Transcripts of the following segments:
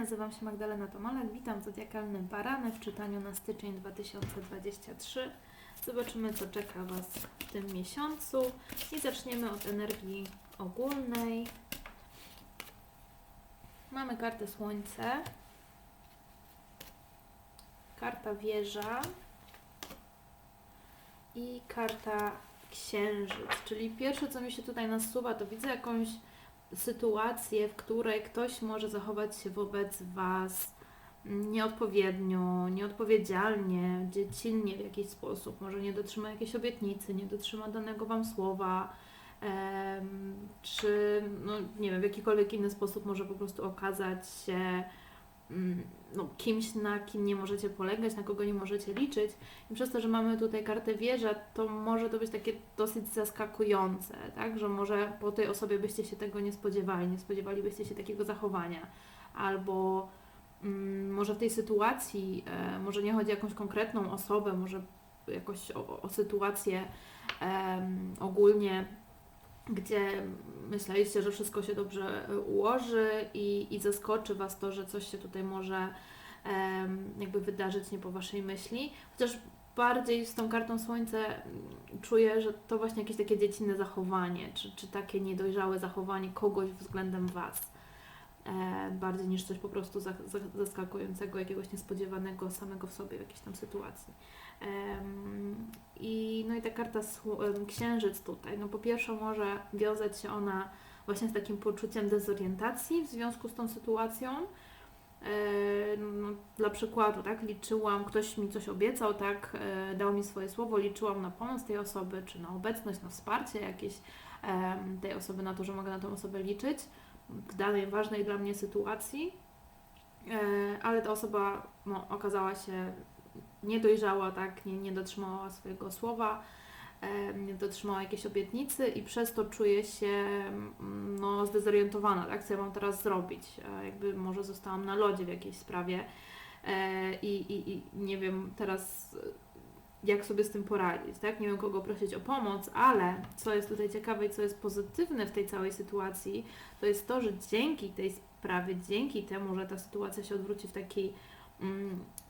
nazywam się Magdalena Tomalek, witam Zodiakalne Barany w czytaniu na styczeń 2023. Zobaczymy, co czeka Was w tym miesiącu i zaczniemy od energii ogólnej. Mamy kartę Słońce, karta Wieża i karta Księżyc. Czyli pierwsze, co mi się tutaj nasuwa, to widzę jakąś sytuację, w której ktoś może zachować się wobec Was nieodpowiednio, nieodpowiedzialnie, dziecinnie w jakiś sposób, może nie dotrzyma jakiejś obietnicy, nie dotrzyma danego Wam słowa, czy no, nie wiem, w jakikolwiek inny sposób może po prostu okazać się no, kimś, na kim nie możecie polegać, na kogo nie możecie liczyć. I przez to, że mamy tutaj kartę wieża, to może to być takie dosyć zaskakujące, tak? Że może po tej osobie byście się tego nie spodziewali, nie spodziewalibyście się takiego zachowania. Albo mm, może w tej sytuacji, e, może nie chodzi o jakąś konkretną osobę, może jakoś o, o sytuację em, ogólnie, gdzie myśleliście, że wszystko się dobrze e, ułoży i, i zaskoczy Was to, że coś się tutaj może jakby wydarzyć nie po Waszej myśli. Chociaż bardziej z tą kartą Słońce mm, czuję, że to właśnie jakieś takie dziecinne zachowanie, czy, czy takie niedojrzałe zachowanie kogoś względem Was. E, bardziej niż coś po prostu za, za, zaskakującego, jakiegoś niespodziewanego samego w sobie w jakiejś tam sytuacji. I, no i ta karta księżyc tutaj, no po pierwsze może wiązać się ona właśnie z takim poczuciem dezorientacji w związku z tą sytuacją. No, dla przykładu, tak, liczyłam, ktoś mi coś obiecał, tak, e, dał mi swoje słowo, liczyłam na pomoc tej osoby, czy na obecność, na wsparcie jakieś tej osoby, na to, że mogę na tą osobę liczyć w danej ważnej dla mnie sytuacji, E, ale ta osoba no, okazała się niedojrzała, tak, nie, nie dotrzymała swojego słowa, nie dotrzymała jakiejś obietnicy i przez to czuję się mm, no, zdezorientowana, tak, co ja mam teraz zrobić, jakby może zostałam na lodzie w jakiejś sprawie e, i, i, i nie wiem teraz jak sobie z tym poradzić, tak, nie wiem kogo prosić o pomoc, ale co jest tutaj ciekawe i co jest pozytywne w tej całej sytuacji, to jest to, że dzięki tej sprawie, dzięki temu, że ta sytuacja się odwróci w taki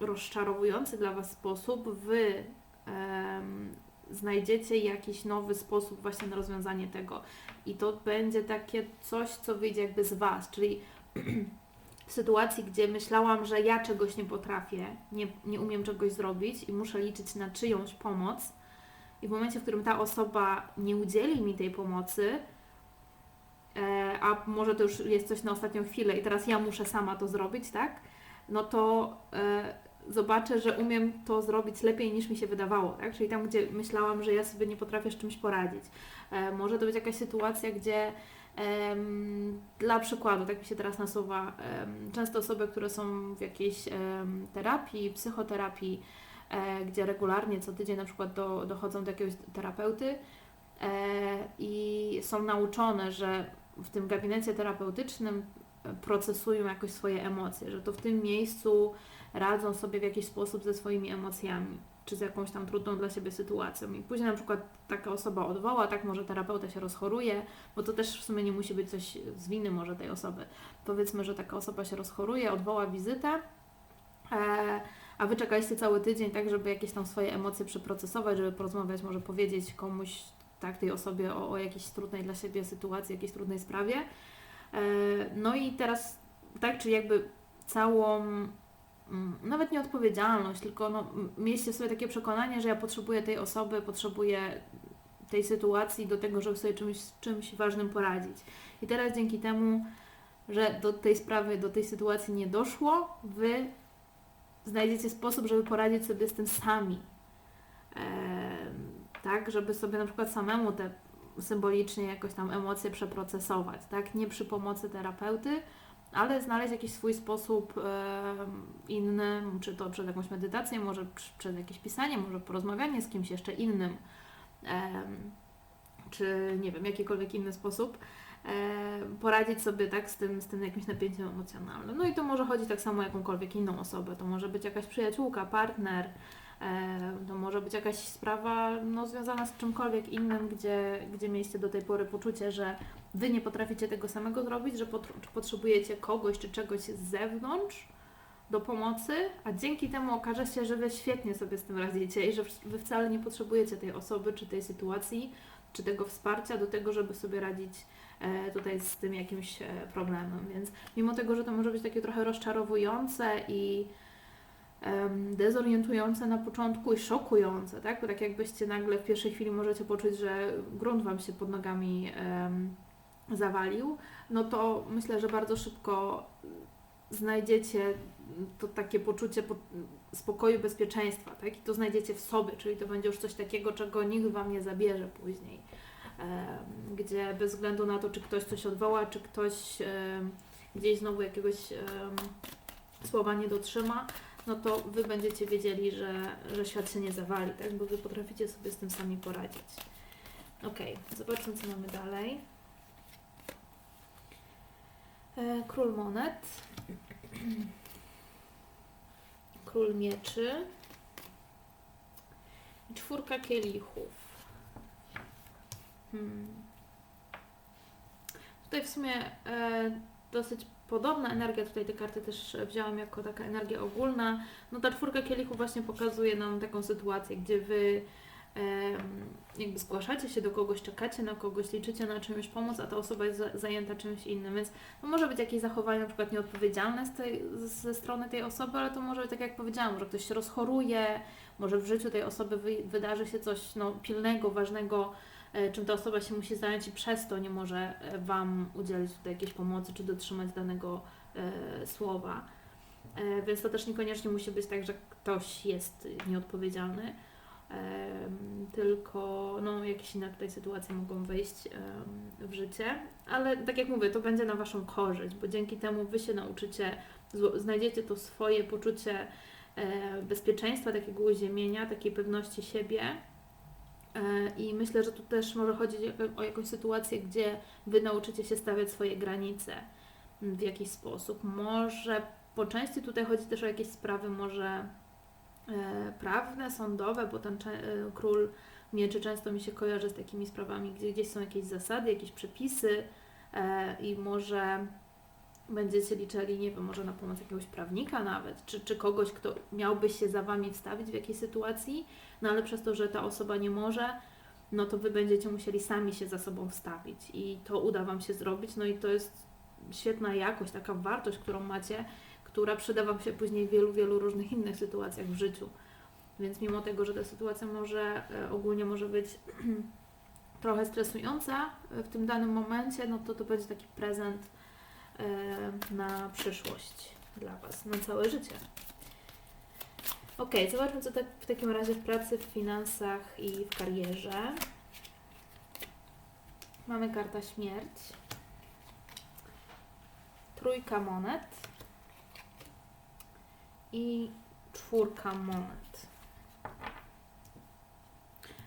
rozczarowujący dla Was sposób, Wy znajdziecie jakiś nowy sposób właśnie na rozwiązanie tego. I to będzie takie coś, co wyjdzie jakby z Was, czyli w sytuacji, gdzie myślałam, że ja czegoś nie potrafię, nie, nie umiem czegoś zrobić i muszę liczyć na czyjąś pomoc, i w momencie, w którym ta osoba nie udzieli mi tej pomocy, e, a może to już jest coś na ostatnią chwilę i teraz ja muszę sama to zrobić, tak? No to e, zobaczę, że umiem to zrobić lepiej niż mi się wydawało, tak? Czyli tam, gdzie myślałam, że ja sobie nie potrafię z czymś poradzić. E, może to być jakaś sytuacja, gdzie dla przykładu, tak mi się teraz nasuwa, często osoby, które są w jakiejś terapii, psychoterapii, e, gdzie regularnie co tydzień na przykład do, dochodzą do jakiegoś terapeuty i są nauczone, że w tym gabinecie terapeutycznym procesują jakoś swoje emocje, że to w tym miejscu radzą sobie w jakiś sposób ze swoimi emocjami, czy z jakąś tam trudną dla siebie sytuacją. I później na przykład taka osoba odwoła, tak może terapeuta się rozchoruje, bo to też w sumie nie musi być coś z winy może tej osoby. Powiedzmy, że taka osoba się rozchoruje, odwoła wizytę, e, a wy czekaliście cały tydzień, tak, żeby jakieś tam swoje emocje przeprocesować, żeby porozmawiać, może powiedzieć komuś, tak, tej osobie o, o jakiejś trudnej dla siebie sytuacji, jakiejś trudnej sprawie. E, no i teraz, tak, czy jakby całą, mm, nawet nie odpowiedzialność, tylko no, mieliście sobie takie przekonanie, że ja potrzebuję tej osoby, potrzebuję tej sytuacji do tego, żeby sobie czymś, czymś ważnym poradzić. I teraz dzięki temu, że do tej sprawy, do tej sytuacji nie doszło, wy znajdziecie sposób, żeby poradzić sobie z tym sami. Em, tak, żeby sobie na przykład samemu te symbolicznie jakoś tam emocje przeprocesować, tak? Nie przy pomocy terapeuty, ale znaleźć jakiś swój sposób em, inny, czy to przez jakąś medytację, może przez jakieś pisanie, może porozmawianie z kimś jeszcze innym, em, czy nie wiem, jakikolwiek inny sposób, e, poradzić sobie tak z tym, z tym jakimś napięciem emocjonalnym. No i to może chodzić tak samo jakąkolwiek inną osobę, to może być jakaś przyjaciółka, partner, E, To może być jakaś sprawa no, związana z czymkolwiek innym, gdzie, gdzie mieliście do tej pory poczucie, że Wy nie potraficie tego samego zrobić, że potrzebujecie kogoś czy czegoś z zewnątrz do pomocy, a dzięki temu okaże się, że Wy świetnie sobie z tym radzicie i że Wy wcale nie potrzebujecie tej osoby czy tej sytuacji, czy tego wsparcia do tego, żeby sobie radzić e, tutaj z tym jakimś e, problemem. Więc mimo tego, że to może być takie trochę rozczarowujące i dezorientujące na początku i szokujące, tak? Bo tak jakbyście nagle w pierwszej chwili możecie poczuć, że grunt Wam się pod nogami zawalił, no to myślę, że bardzo szybko znajdziecie to takie poczucie po- spokoju, bezpieczeństwa, tak? I to znajdziecie w sobie, czyli to będzie już coś takiego, czego nikt Wam nie zabierze później. Gdzie bez względu na to, czy ktoś coś odwoła, czy ktoś gdzieś znowu jakiegoś słowa nie dotrzyma, no to Wy będziecie wiedzieli, że, że świat się nie zawali, tak? Bo Wy potraficie sobie z tym sami poradzić. Ok, zobaczmy, co mamy dalej. E, Król monet. Król mieczy. I czwórka kielichów. Hmm. Tutaj w sumie e, dosyć podobna energia, tutaj te karty też wzięłam jako taka energia ogólna. No ta czwórka kielichów właśnie pokazuje nam taką sytuację, gdzie wy jakby zgłaszacie się do kogoś, czekacie na kogoś, liczycie na czymś pomóc, a ta osoba jest za- zajęta czymś innym, więc no może być jakieś zachowanie na przykład nieodpowiedzialne z tej, ze strony tej osoby, ale to może być tak jak powiedziałam, może ktoś się rozchoruje, może w życiu tej osoby wy, wydarzy się coś no, pilnego, ważnego, czym ta osoba się musi zająć i przez to nie może e, Wam udzielić tutaj jakiejś pomocy, czy dotrzymać danego e, słowa. E, więc to też niekoniecznie musi być tak, że ktoś jest nieodpowiedzialny, tylko no, jakieś inne tutaj sytuacje mogą wejść w życie. Ale tak jak mówię, to będzie na Waszą korzyść, bo dzięki temu Wy się nauczycie, znajdziecie to swoje poczucie e, bezpieczeństwa, takiego uziemienia, takiej pewności siebie. E, I myślę, że tu też może chodzić o jakąś sytuację, gdzie Wy nauczycie się stawiać swoje granice w jakiś sposób. Może po części tutaj chodzi też o jakieś sprawy może e, prawne, sądowe, bo ten e, król mieczy często mi się kojarzy z takimi sprawami, gdzie gdzieś są jakieś zasady, jakieś przepisy i może będziecie liczyli, nie wiem, może na pomoc jakiegoś prawnika nawet, czy, czy kogoś, kto miałby się za Wami wstawić w jakiejś sytuacji, no ale przez to, że ta osoba nie może, no to Wy będziecie musieli sami się za sobą wstawić i to uda Wam się zrobić, no i to jest świetna jakość, taka wartość, którą macie, która przyda Wam się później w wielu, wielu różnych innych sytuacjach w życiu. Więc mimo tego, że ta sytuacja może e, ogólnie może być trochę stresująca w tym danym momencie, no to to będzie taki prezent na przyszłość dla Was, na całe życie. Ok, zobaczmy co tak w takim razie w pracy, w finansach i w karierze. Mamy karta śmierć. Trójka monet. I czwórka monet.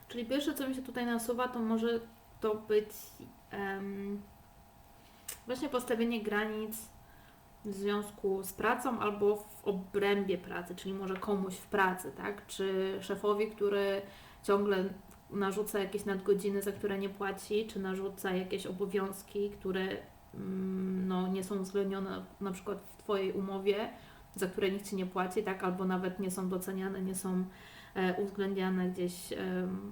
Czyli pierwsze, co mi się tutaj nasuwa, to może to być em, właśnie postawienie granic w związku z pracą albo w obrębie pracy, czyli może komuś w pracy, tak? Czy szefowi, który ciągle narzuca jakieś nadgodziny, za które nie płaci, czy narzuca jakieś obowiązki, które mm, no, nie są uwzględnione na przykład w Twojej umowie, za które nikt Ci nie płaci, tak? Albo nawet nie są doceniane, nie są e, uwzględniane gdzieś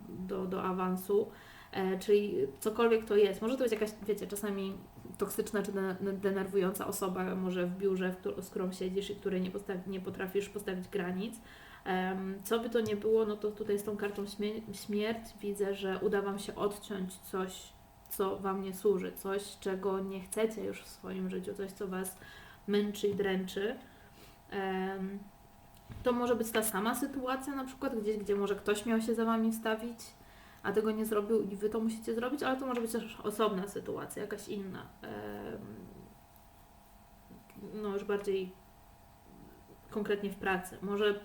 do, do awansu. E, czyli cokolwiek to jest. Może to być jakaś, wiecie, czasami toksyczna czy de- denerwująca osoba, może w biurze, w z którą siedzisz i której nie, postawi, nie potrafisz postawić granic. Co by to nie było, no to tutaj z tą kartą śmie- śmierć widzę, że uda Wam się odciąć coś, co Wam nie służy, coś, czego nie chcecie już w swoim życiu, coś, co Was męczy i dręczy. To może być ta sama sytuacja, na przykład gdzieś, gdzie może ktoś miał się za Wami wstawić, a tego nie zrobił i Wy to musicie zrobić, ale to może być też osobna sytuacja, jakaś inna. No, już bardziej konkretnie w pracy. Może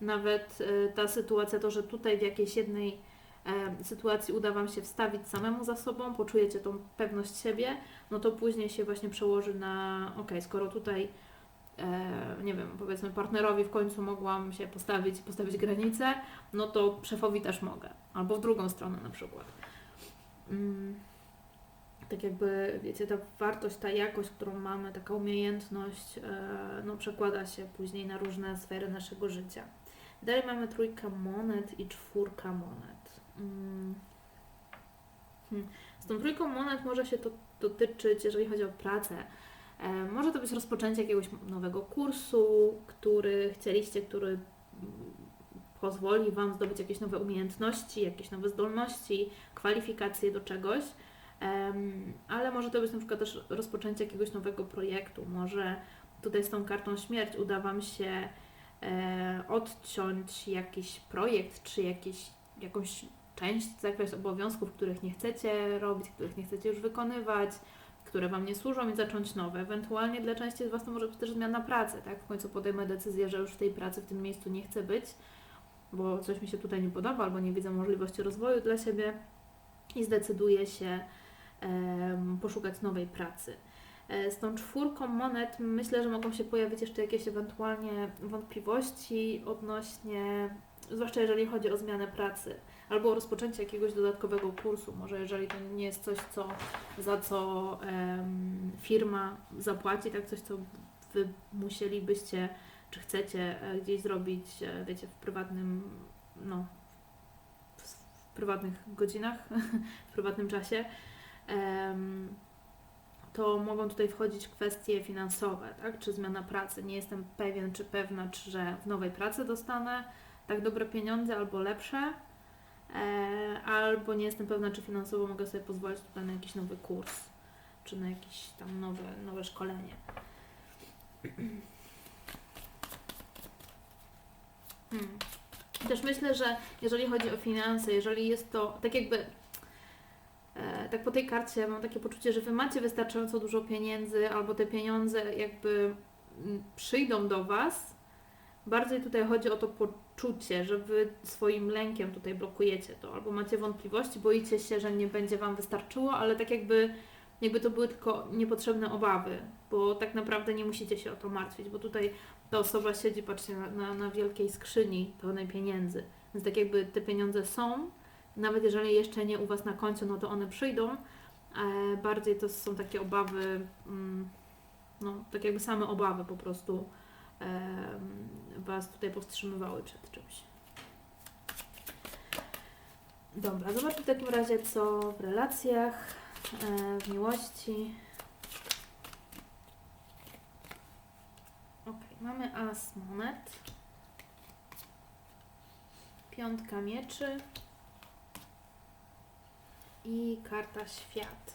nawet e, ta sytuacja, to, że tutaj w jakiejś jednej e, sytuacji uda Wam się wstawić samemu za sobą, poczujecie tą pewność siebie, no to później się właśnie przełoży na, ok, skoro tutaj nie wiem, powiedzmy partnerowi w końcu mogłam się postawić, postawić granicę, no to szefowi też mogę. Albo w drugą stronę na przykład. Mm, tak jakby, wiecie, ta wartość, ta jakość, którą mamy, taka umiejętność, e, no przekłada się później na różne sfery naszego życia. Dalej mamy trójkę monet i czwórka monet. Mm. Hmm. Z tą trójką monet może się to dotyczyć, jeżeli chodzi o pracę. E, może to być rozpoczęcie jakiegoś nowego kursu, który chcieliście, który pozwoli Wam zdobyć jakieś nowe umiejętności, jakieś nowe zdolności, kwalifikacje do czegoś. Ale może to być na przykład też rozpoczęcie jakiegoś nowego projektu. Może tutaj z tą kartą śmierć uda Wam się e, odciąć jakiś projekt, czy jakiś, jakąś część, zakres obowiązków, których nie chcecie robić, których nie chcecie już wykonywać, które Wam nie służą i zacząć nowe. Ewentualnie dla części z Was to może być też zmiana pracy, tak? W końcu podejmę decyzję, że już w tej pracy, w tym miejscu nie chcę być, bo coś mi się tutaj nie podoba, albo nie widzę możliwości rozwoju dla siebie i zdecyduję się poszukać nowej pracy. E, Z tą czwórką monet myślę, że mogą się pojawić jeszcze jakieś ewentualnie wątpliwości odnośnie, zwłaszcza jeżeli chodzi o zmianę pracy albo rozpoczęcie jakiegoś dodatkowego kursu. Może jeżeli to nie jest coś, co, za co firma zapłaci, tak coś, co Wy musielibyście, czy chcecie e, gdzieś zrobić, e, wiecie, w prywatnym, no, w, prywatnych godzinach, w prywatnym czasie, to mogą tutaj wchodzić kwestie finansowe, tak? Czy zmiana pracy. Nie jestem pewien, czy pewna, czy że w nowej pracy dostanę tak dobre pieniądze albo lepsze, albo nie jestem pewna, czy finansowo mogę sobie pozwolić tutaj na jakiś nowy kurs, czy na jakieś tam nowe, nowe szkolenie. Hmm. Też myślę, że jeżeli chodzi o finanse, jeżeli jest to tak jakby e, tak po tej karcie mam takie poczucie, że wy macie wystarczająco dużo pieniędzy, albo te pieniądze jakby mm, przyjdą do was. Bardziej tutaj chodzi o to poczucie, że wy swoim lękiem tutaj blokujecie to, albo macie wątpliwości, boicie się, że nie będzie wam wystarczyło, ale tak jakby, jakby to były tylko niepotrzebne obawy, bo tak naprawdę nie musicie się o to martwić, bo tutaj ta osoba siedzi, patrzcie, na, na, wielkiej skrzyni pełnej pieniędzy. Więc tak jakby te pieniądze są, nawet jeżeli jeszcze nie u Was na koncie, no to one przyjdą. E, bardziej to są takie obawy, mm, no tak jakby same obawy po prostu Was tutaj powstrzymywały przed czymś. Dobra, zobaczmy w takim razie, co w relacjach, w miłości. Ok, mamy as monet, piątka mieczy i karta świat.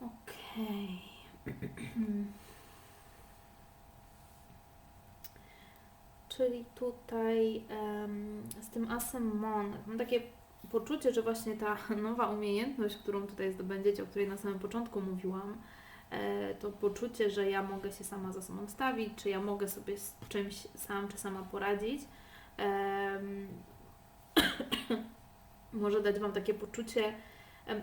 Okej. Czyli tutaj em, z tym asem monet mam takie poczucie, że właśnie ta nowa umiejętność, którą tutaj zdobędziecie, o której na samym początku mówiłam, e, to poczucie, że ja mogę się sama za sobą stawić, czy ja mogę sobie z czymś sam czy sama poradzić, może dać Wam takie poczucie,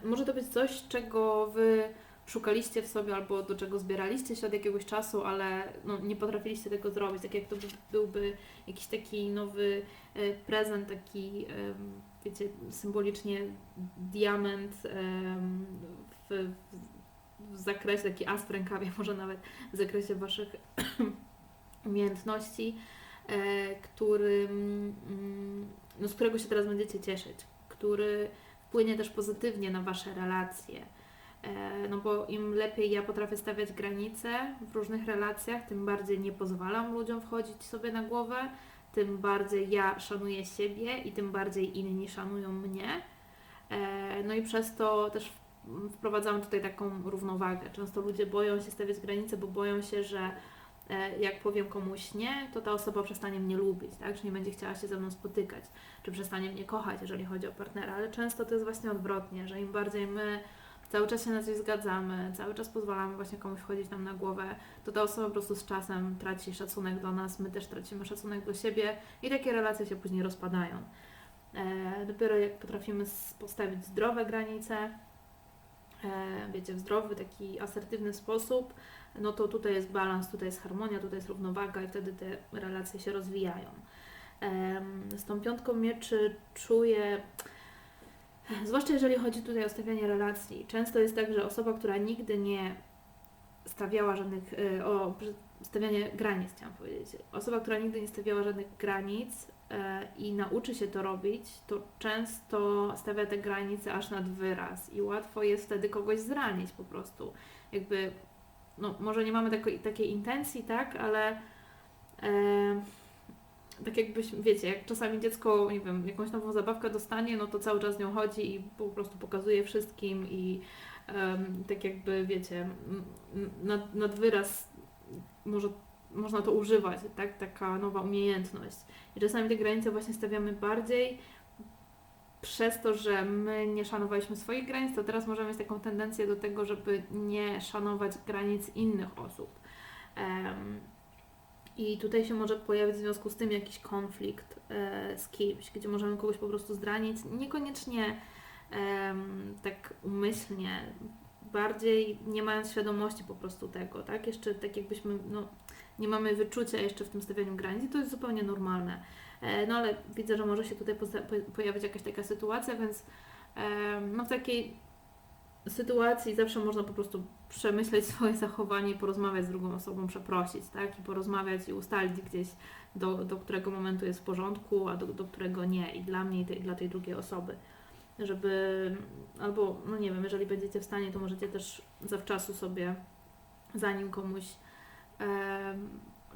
może to być coś, czego Wy szukaliście w sobie albo do czego zbieraliście się od jakiegoś czasu, ale no, nie potrafiliście tego zrobić, tak jak to by, byłby jakiś taki nowy e, prezent, taki wiecie, symbolicznie diament w, w zakresie, taki as w rękawie, może nawet w zakresie Waszych umiejętności, e, którym, mm, no, z którego się teraz będziecie cieszyć, który wpłynie też pozytywnie na Wasze relacje. E, No bo im lepiej ja potrafię stawiać granice w różnych relacjach, tym bardziej nie pozwalam ludziom wchodzić sobie na głowę, tym bardziej ja szanuję siebie i tym bardziej inni szanują mnie. E, No i przez to też wprowadzam tutaj taką równowagę. Często ludzie boją się stawiać granice, bo boją się, że e, jak powiem komuś nie, to ta osoba przestanie mnie lubić, tak? Że nie będzie chciała się ze mną spotykać, czy przestanie mnie kochać, jeżeli chodzi o partnera. Ale często to jest właśnie odwrotnie, że im bardziej my cały czas się na coś zgadzamy, cały czas pozwalamy właśnie komuś wchodzić nam na głowę, to ta osoba po prostu z czasem traci szacunek do nas, my też tracimy szacunek do siebie i takie relacje się później rozpadają. E, dopiero jak potrafimy postawić zdrowe granice, e, wiecie, w zdrowy, taki asertywny sposób, no to tutaj jest balans, tutaj jest harmonia, tutaj jest równowaga i wtedy te relacje się rozwijają. Z tą piątką mieczy czuję, zwłaszcza jeżeli chodzi tutaj o stawianie relacji, często jest tak, że osoba, która nigdy nie stawiała żadnych, y, o stawianie granic chciałam powiedzieć, osoba, która nigdy nie stawiała żadnych granic e, i nauczy się to robić, to często stawia te granice aż nad wyraz i łatwo jest wtedy kogoś zranić po prostu. Jakby, no może nie mamy takiej, takiej intencji, tak, ale tak jakbyś, wiecie, jak czasami dziecko, nie wiem, jakąś nową zabawkę dostanie, no to cały czas z nią chodzi i po prostu pokazuje wszystkim i em, tak jakby, wiecie, nad, nad wyraz może, można to używać, tak? Taka nowa umiejętność. I czasami te granice właśnie stawiamy bardziej przez to, że my nie szanowaliśmy swoich granic, to teraz możemy mieć taką tendencję do tego, żeby nie szanować granic innych osób. Em, i tutaj się może pojawić w związku z tym jakiś konflikt e, z kimś, gdzie możemy kogoś po prostu zranić, niekoniecznie tak umyślnie, bardziej nie mając świadomości po prostu tego, tak? Jeszcze tak jakbyśmy, no, nie mamy wyczucia jeszcze w tym stawianiu granic to jest zupełnie normalne. E, no ale widzę, że może się tutaj pojawić jakaś taka sytuacja, więc no w takiej sytuacji zawsze można po prostu przemyśleć swoje zachowanie porozmawiać z drugą osobą, przeprosić, tak? I porozmawiać i ustalić gdzieś, do, do którego momentu jest w porządku, a do, do którego nie. I dla mnie, i, te, i dla tej drugiej osoby. Żeby, albo, no nie wiem, jeżeli będziecie w stanie, to możecie też zawczasu sobie, zanim komuś em,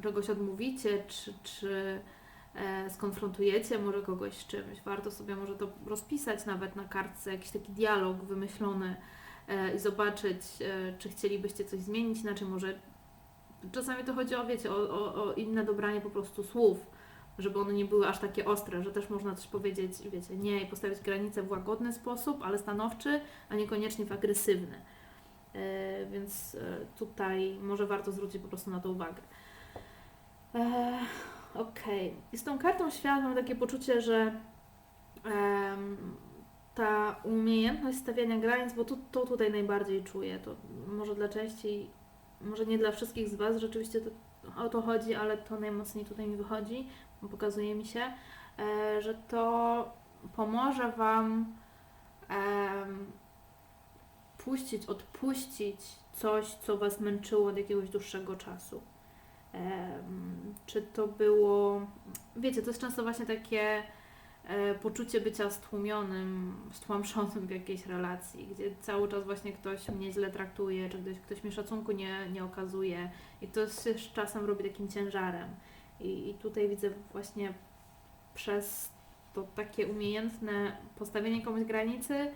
czegoś odmówicie, czy, czy e, skonfrontujecie może kogoś z czymś, warto sobie może to rozpisać nawet na kartce, jakiś taki dialog wymyślony, e, i zobaczyć, e, czy chcielibyście coś zmienić, inaczej może czasami to chodzi o, wiecie, o, o, o inne dobranie po prostu słów, żeby one nie były aż takie ostre, że też można coś powiedzieć, wiecie, nie i postawić granice w łagodny sposób, ale stanowczy, a niekoniecznie w agresywny. E, Więc e, tutaj może warto zwrócić po prostu na to uwagę. E, Okej. I z tą kartą świat mam takie poczucie, że ta umiejętność stawiania granic, bo to, to tutaj najbardziej czuję, to może dla części, może nie dla wszystkich z Was rzeczywiście to, o to chodzi, ale to najmocniej tutaj mi wychodzi, pokazuje mi się, e, że to pomoże Wam em, puścić, odpuścić coś, co Was męczyło od jakiegoś dłuższego czasu. Em, czy to było, wiecie, to jest często właśnie takie e, poczucie bycia stłumionym, stłamszonym w jakiejś relacji, gdzie cały czas właśnie ktoś mnie źle traktuje, czy ktoś, ktoś mi szacunku nie, nie okazuje i to się czasem robi takim ciężarem. I, I tutaj widzę właśnie przez to takie umiejętne postawienie komuś granicy,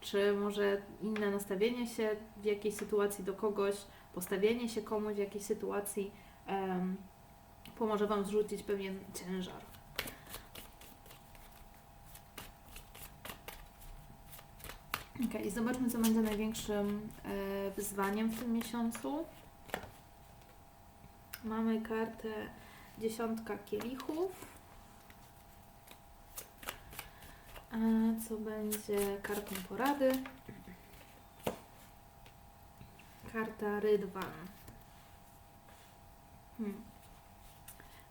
czy może inne nastawienie się w jakiejś sytuacji do kogoś, postawienie się komuś w jakiejś sytuacji em, pomoże Wam zrzucić pewien ciężar. Okej, zobaczmy, co będzie największym e, wyzwaniem w tym miesiącu. Mamy kartę dziesiątka kielichów. A co będzie kartą porady? Karta Rydwan. Hmm.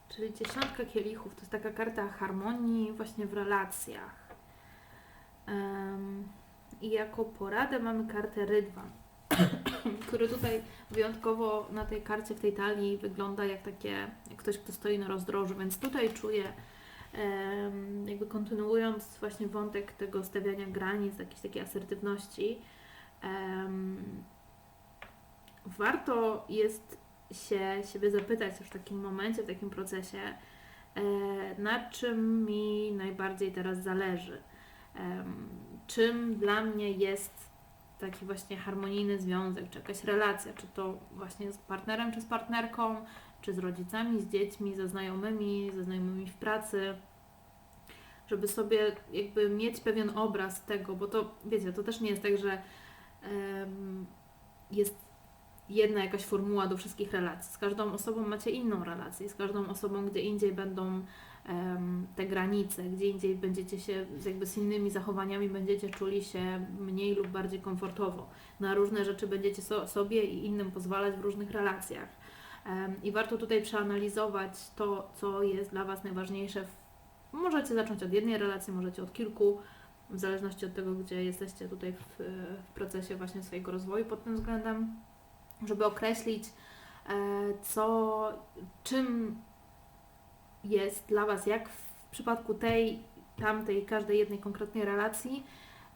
Czyli dziesiątka kielichów to jest taka karta harmonii właśnie w relacjach. Em, I jako poradę mamy kartę Rydwan, który tutaj wyjątkowo na tej karcie w tej talii wygląda jak takie, jak ktoś, kto stoi na rozdrożu, więc tutaj czuję, jakby kontynuując właśnie wątek tego stawiania granic, jakiejś takiej asertywności, warto jest się siebie zapytać w takim momencie, w takim procesie, e, na czym mi najbardziej teraz zależy. Czym dla mnie jest taki właśnie harmonijny związek, czy jakaś relacja, czy to właśnie z partnerem, czy z partnerką, czy z rodzicami, z dziećmi, ze znajomymi, ze znajomymi w pracy, żeby sobie jakby mieć pewien obraz tego, bo to wiecie, to też nie jest tak, że em, jest jedna jakaś formuła do wszystkich relacji. Z każdą osobą macie inną relację, z każdą osobą gdzie indziej będą te granice, gdzie indziej będziecie się jakby z innymi zachowaniami będziecie czuli się mniej lub bardziej komfortowo. Na różne rzeczy będziecie so, sobie i innym pozwalać w różnych relacjach. I warto tutaj przeanalizować to, co jest dla Was najważniejsze. Możecie zacząć od jednej relacji, możecie od kilku, w zależności od tego, gdzie jesteście tutaj w, w procesie właśnie swojego rozwoju pod tym względem, żeby określić, e, co, czym jest dla Was, jak w przypadku tej, tamtej, każdej jednej konkretnej relacji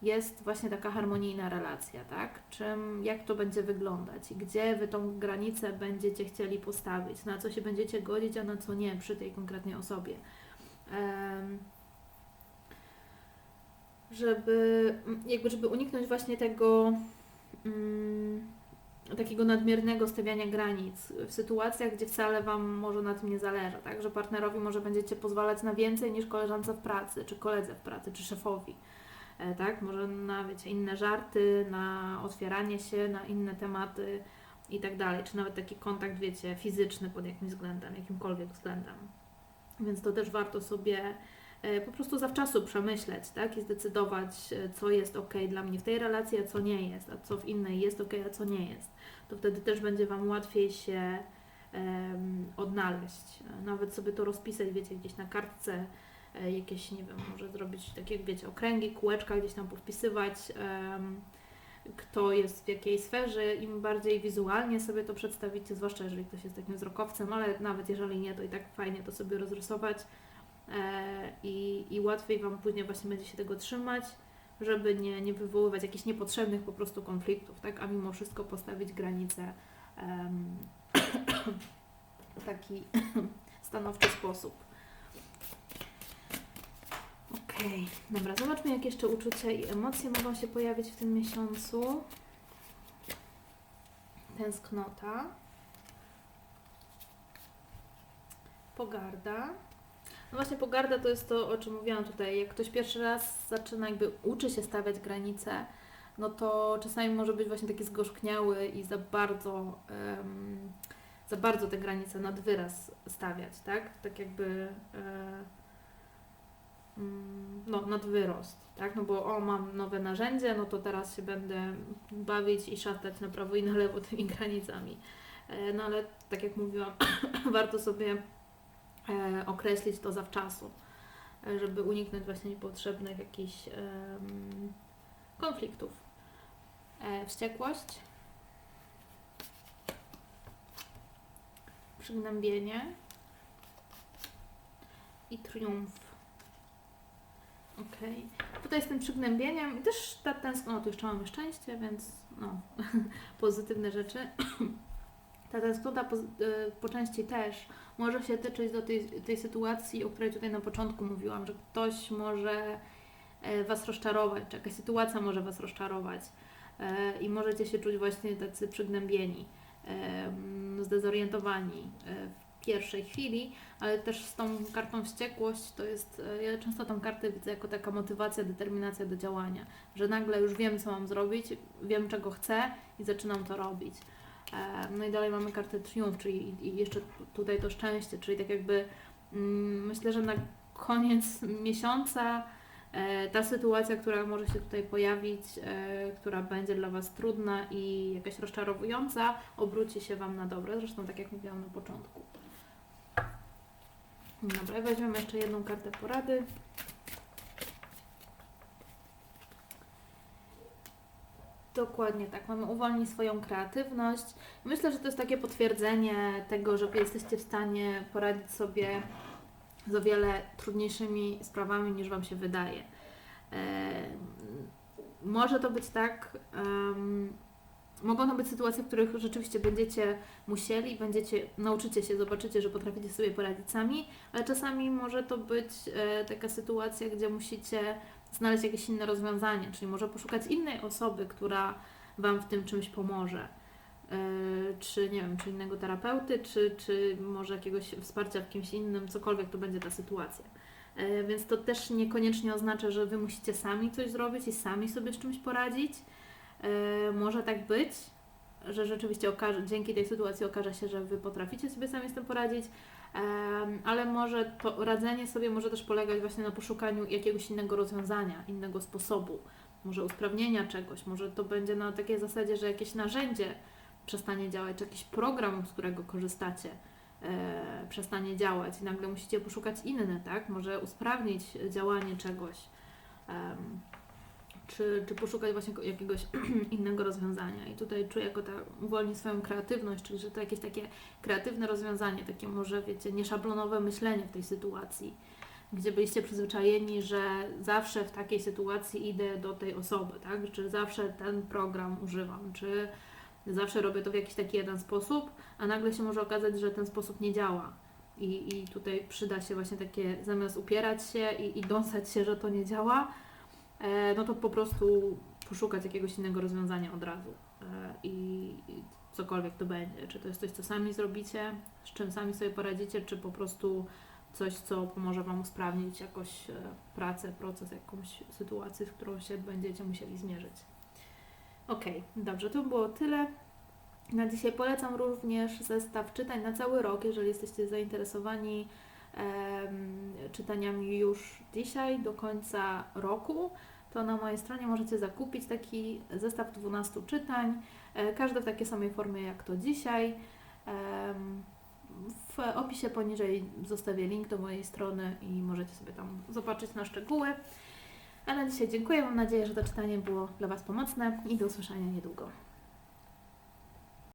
jest właśnie taka harmonijna relacja, tak? Czym, jak to będzie wyglądać gdzie Wy tą granicę będziecie chcieli postawić, na co się będziecie godzić, a na co nie przy tej konkretnej osobie. Em, żeby, jakby, żeby uniknąć właśnie tego mm, takiego nadmiernego stawiania granic w sytuacjach, gdzie wcale Wam może na tym nie zależy, tak? Że partnerowi może będziecie pozwalać na więcej niż koleżance w pracy, czy koledze w pracy, czy szefowi. E, tak? Może na wiecie, inne żarty, na otwieranie się, na inne tematy i tak dalej, czy nawet taki kontakt, wiecie, fizyczny pod jakimś względem, jakimkolwiek względem. Więc to też warto sobie po prostu zawczasu przemyśleć, tak? I zdecydować, e, co jest ok dla mnie w tej relacji, a co nie jest, a co w innej jest ok, a co nie jest. To wtedy też będzie Wam łatwiej się em, odnaleźć. E, Nawet sobie to rozpisać, wiecie, gdzieś na kartce, e, jakieś, nie wiem, może zrobić takie, wiecie, okręgi, kółeczka, gdzieś tam podpisywać, em, kto jest w jakiej sferze. Im bardziej wizualnie sobie to przedstawicie, zwłaszcza jeżeli ktoś jest takim wzrokowcem, ale nawet jeżeli nie, to i tak fajnie to sobie rozrysować e, i, i łatwiej Wam później właśnie będzie się tego trzymać, żeby nie, nie wywoływać jakichś niepotrzebnych po prostu konfliktów, tak? A mimo wszystko postawić granice em, w taki stanowczy sposób. Okej, dobra, zobaczmy jak jeszcze uczucia i emocje mogą się pojawić w tym miesiącu. Tęsknota. Pogarda. No właśnie pogarda to jest to, o czym mówiłam tutaj. Jak ktoś pierwszy raz zaczyna jakby uczy się stawiać granice, no to czasami może być właśnie taki zgorzkniały i za bardzo em, za bardzo te granice nad wyraz stawiać, tak? Tak jakby e, mm, no, nad wyrost, tak? No bo o, mam nowe narzędzie, no to teraz się będę bawić i szatać na prawo i na lewo tymi granicami. E, No ale tak jak mówiłam, warto sobie określić to zawczasu, e, żeby uniknąć właśnie niepotrzebnych jakichś konfliktów. E, wściekłość, przygnębienie i triumf. Okej. Tutaj z tym przygnębieniem i też ta tęsknota, jeszcze mamy szczęście, więc no, pozytywne rzeczy. Ta tęsknota po, po części też może się tyczyć do tej, tej sytuacji, o której tutaj na początku mówiłam, że ktoś może e, Was rozczarować, czy jakaś sytuacja może Was rozczarować e, i możecie się czuć właśnie tacy przygnębieni, zdezorientowani e, w pierwszej chwili, ale też z tą kartą wściekłość to jest, ja często tą kartę widzę jako taka motywacja, determinacja do działania, że nagle już wiem, co mam zrobić, wiem, czego chcę i zaczynam to robić. E, No i dalej mamy kartę triumf, czyli i jeszcze tutaj to szczęście, czyli tak jakby mm, myślę, że na koniec miesiąca e, ta sytuacja, która może się tutaj pojawić, e, która będzie dla Was trudna i jakaś rozczarowująca, obróci się Wam na dobre, zresztą tak jak mówiłam na początku. Dobra, weźmiemy jeszcze jedną kartę porady. Dokładnie tak. Mamy uwolnić swoją kreatywność. Myślę, że to jest takie potwierdzenie tego, że jesteście w stanie poradzić sobie z o wiele trudniejszymi sprawami niż Wam się wydaje. Em, może to być tak, mogą to być sytuacje, w których rzeczywiście będziecie musieli, będziecie, nauczycie się, zobaczycie, że potraficie sobie poradzić sami, ale czasami może to być e, taka sytuacja, gdzie musicie znaleźć jakieś inne rozwiązanie, czyli może poszukać innej osoby, która Wam w tym czymś pomoże. E, Czy nie wiem, czy innego terapeuty, czy, czy może jakiegoś wsparcia w kimś innym, cokolwiek to będzie ta sytuacja. E, Więc to też niekoniecznie oznacza, że Wy musicie sami coś zrobić i sami sobie z czymś poradzić. E, Może tak być, że rzeczywiście okaże, dzięki tej sytuacji okaże się, że Wy potraficie sobie sami z tym poradzić, ale może radzenie sobie może też polegać właśnie na poszukaniu jakiegoś innego rozwiązania, innego sposobu, może usprawnienia czegoś, może to będzie na takiej zasadzie, że jakieś narzędzie przestanie działać, czy jakiś program, z którego korzystacie, e, przestanie działać i nagle musicie poszukać inne, tak? Może usprawnić działanie czegoś. em, czy, czy poszukać właśnie jakiegoś innego rozwiązania. I tutaj czuję jako ta uwolnić swoją kreatywność, czyli że to jakieś takie kreatywne rozwiązanie, takie może, wiecie, nieszablonowe myślenie w tej sytuacji, gdzie byliście przyzwyczajeni, że zawsze w takiej sytuacji idę do tej osoby, tak? Czy zawsze ten program używam, czy zawsze robię to w jakiś taki jeden sposób, a nagle się może okazać, że ten sposób nie działa. I, I tutaj przyda się właśnie takie, zamiast upierać się i, i dąsać się, że to nie działa, no to po prostu poszukać jakiegoś innego rozwiązania od razu. E, i, cokolwiek to będzie. Czy to jest coś, co sami zrobicie, z czym sami sobie poradzicie, czy po prostu coś, co pomoże Wam usprawnić jakoś e, pracę, proces, jakąś sytuację, z którą się będziecie musieli zmierzyć. Okej, dobrze, to było tyle. Na dzisiaj polecam również zestaw czytań na cały rok, jeżeli jesteście zainteresowani czytaniami już dzisiaj do końca roku, to na mojej stronie możecie zakupić taki zestaw 12 czytań, e, każde w takiej samej formie jak to dzisiaj. W opisie poniżej zostawię link do mojej strony i możecie sobie tam zobaczyć na szczegóły. A na dzisiaj dziękuję. Mam nadzieję, że to czytanie było dla Was pomocne i do usłyszenia niedługo.